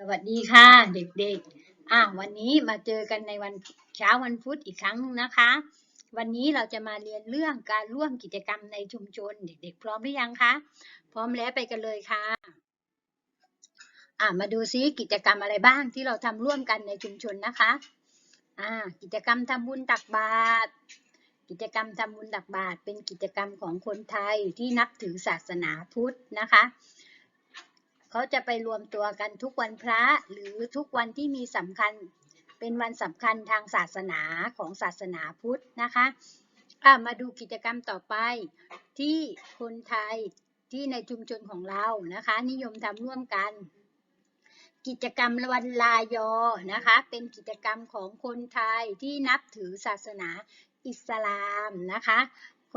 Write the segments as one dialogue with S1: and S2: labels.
S1: สวัสดีค่ะเด็กๆ อะวันนี้มาเจอกันในวันเช้าวันพุธอีกครั้งนะคะ วันนี้เราจะมาเรียนเรื่องการร่วมกิจกรรมในชุมชน เด็ก ๆ พร้อมหรือยังคะ พร้อมแล้วไปกันเลยค่ะ อะมาดูซิกิจกรรมอะไรบ้างที่เราทำร่วมกันในชุมชนนะคะ อ่า กิจกรรมทำบุญตักบาตร กิจกรรมทำบุญตักบาตรเป็นกิจกรรมของคนไทยที่นับถือศาสนาพุทธนะคะ เขาจะไปรวมตัวกันทุกวันพระหรือทุกวันที่มีสำคัญเป็นวันสำคัญทางศาสนาของศาสนาพุทธนะคะะมาดูกิจกรรมต่อไปที่คนไทยที่ในชุมชนของเรานะคะ นิยมทำร่วมกัน กิจกรรมวันลายอนะคะ เป็นกิจกรรมของคนไทยที่นับถือศาสนาอิสลามนะคะ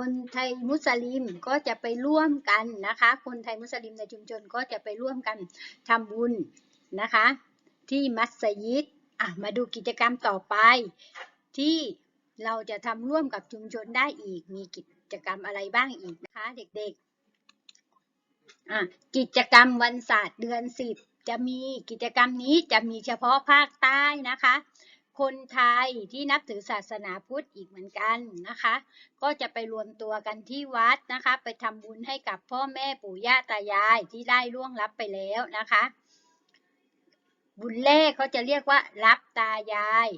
S1: คนไทยมุสลิมก็จะไปร่วมกันนะคะ คนไทยมุสลิมในชุมชนก็จะไปร่วมกันทำบุญนะคะ ที่มัสยิดอะมาดูกิจกรรมต่อไป ที่เราจะทำร่วมกับชุมชนได้อีก มีกิจกรรมอะไรบ้างอีกนะคะ เด็กๆอะกิจกรรมวันศาสตร์เดือนสิบจะมีกิจกรรมนี้จะมีเฉพาะภาคใต้นะคะ คนไทยที่นับถือศาสนาพุทธอีกเหมือนกันนะคะ ก็จะไปรวมตัวกันที่วัดนะคะ ไปทำบุญให้กับพ่อแม่ปู่ย่าตายายที่ได้ล่วงลับไปแล้วนะคะ บุญแรกเขาจะเรียกว่า รับตายาย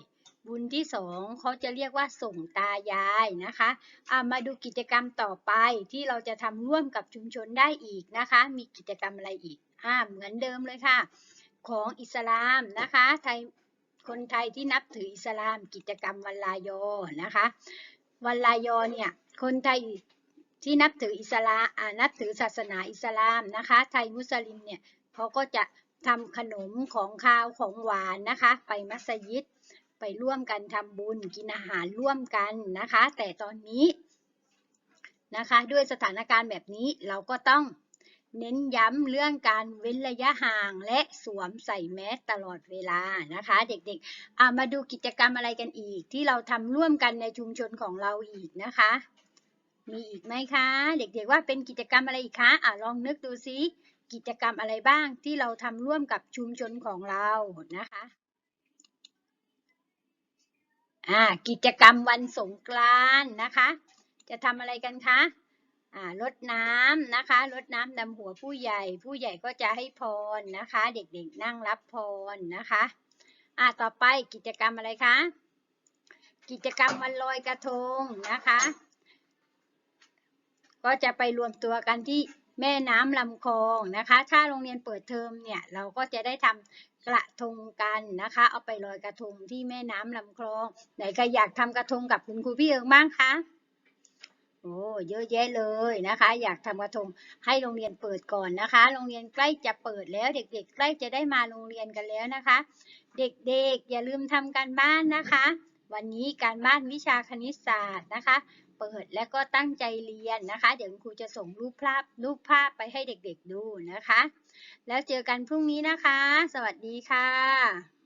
S1: บุญที่สองเขาจะเรียกว่าส่งตายายนะคะอ่ามาดูกิจกรรมต่อไปที่เราจะทำร่วมกับชุมชนได้อีกนะคะ มีกิจกรรมอะไรอีกอ่าเหมือนเดิมเลยค่ะ ของอิสลามนะคะไทย คนไทยที่นับถืออิสลามกิจกรรมวันลายอนะคะ วันลายอเนี่ยคนไทยที่นับถืออิสลามนับถือศาสนาอิสลามนะคะ ไทยมุสลิมเนี่ยเขาก็จะทำขนมของคาวของหวานนะคะ ไปมัสยิดไปร่วมกันทำบุญกินอาหารร่วมกันนะคะ แต่ตอนนี้นะคะ ด้วยสถานการณ์แบบนี้เราก็ต้อง เน้นย้ำเรื่องการเว้นระยะห่างและสวมใส่แมสตลอดเวลานะคะ เด็กๆอ่ามาดูกิจกรรมอะไรกันอีก ที่เราทำร่วมกันในชุมชนของเราอีกนะคะ มีอีกไหมคะ เด็กๆว่าเป็นกิจกรรมอะไรอีกคะอ่าลองนึกดูซิกิจกรรมอะไรบ้างที่เราทำร่วมกับชุมชนของเรานะคะอ่ากิจกรรมวันสงกรานต์นะคะ จะทำอะไรกันคะ อ่ารดน้ำนะคะรดน้ำดำหัวผู้ใหญ่ ผู้ใหญ่ก็จะให้พรนะคะ เด็กๆนั่งรับพรนะคะอ่าต่อไปกิจกรรมอะไรคะ กิจกรรมวันลอยกระทงนะคะ ก็จะไปรวมตัวกันที่แม่น้ำลำคลองนะคะ ถ้าโรงเรียนเปิดเทอมเนี่ยเราก็จะได้ทำกระทงกันนะคะ เอาไปลอยกระทงที่แม่น้ำลำคลอง ไหนใครอยากทำกระทงกับคุณครูพี่เอิงบ้างคะ โอ้เยอะแยะเลยนะคะ อยากทำกระทงให้โรงเรียนเปิดก่อนนะคะ โรงเรียนใกล้จะเปิดแล้ว เด็กๆ ใกล้จะได้มาโรงเรียนกันแล้วนะคะ เด็กๆ อย่าลืมทำการบ้านนะคะ วันนี้การบ้านวิชาคณิตศาสตร์นะคะ เปิดแล้วก็ตั้งใจเรียนนะคะ เดี๋ยวครูจะส่งรูปภาพรูปภาพไปให้เด็กๆดูนะคะ แล้วเจอกันพรุ่งนี้นะคะ สวัสดีค่ะ